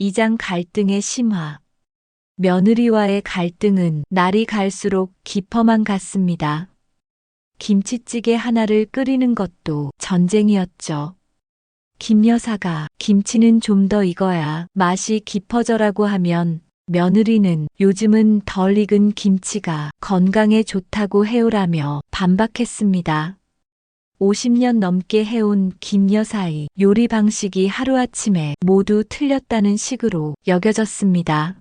이장 갈등의 심화. 며느리와의 갈등은 날이 갈수록 깊어만 갔습니다. 김치찌개 하나를 끓이는 것도 전쟁이었죠. 김 여사가 김치는 좀 더 익어야 맛이 깊어져라고 하면 며느리는 요즘은 덜 익은 김치가 건강에 좋다고 해오라며 반박했습니다. 50년 넘게 해온 김 여사의 요리 방식이 하루아침에 모두 틀렸다는 식으로 여겨졌습니다.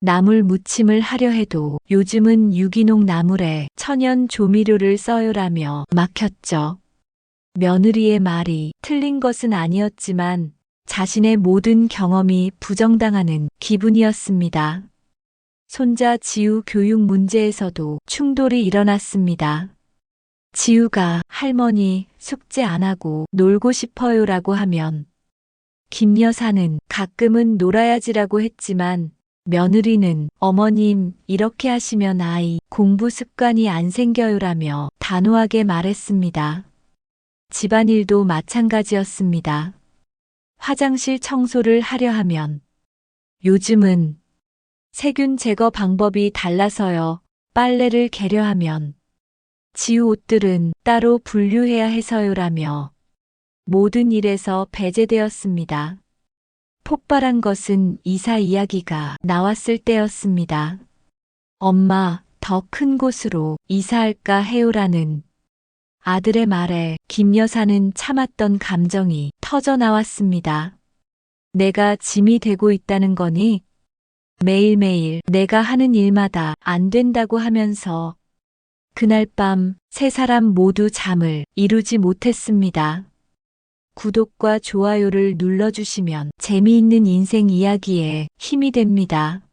나물 무침을 하려 해도 요즘은 유기농 나물에 천연 조미료를 써요라며 막혔죠. 며느리의 말이 틀린 것은 아니었지만 자신의 모든 경험이 부정당하는 기분이었습니다. 손자 지우 교육 문제에서도 충돌이 일어났습니다. 지우가 할머니 숙제 안 하고 놀고 싶어요 라고 하면 김 여사는 가끔은 놀아야지라고 했지만 며느리는 어머님 이렇게 하시면 아이 공부 습관이 안 생겨요라며 단호하게 말했습니다. 집안일도 마찬가지였습니다. 화장실 청소를 하려 하면 요즘은 세균 제거 방법이 달라서요. 빨래를 개려 하면 지우 옷들은 따로 분류해야 해서요라며 모든 일에서 배제되었습니다. 폭발한 것은 이사 이야기가 나왔을 때였습니다. 엄마, 더 큰 곳으로 이사할까 해요라는 아들의 말에 김 여사는 참았던 감정이 터져 나왔습니다. 내가 짐이 되고 있다는 거니? 매일매일 내가 하는 일마다 안 된다고 하면서 그날 밤 세 사람 모두 잠을 이루지 못했습니다. 구독과 좋아요를 눌러주시면 재미있는 인생 이야기에 힘이 됩니다.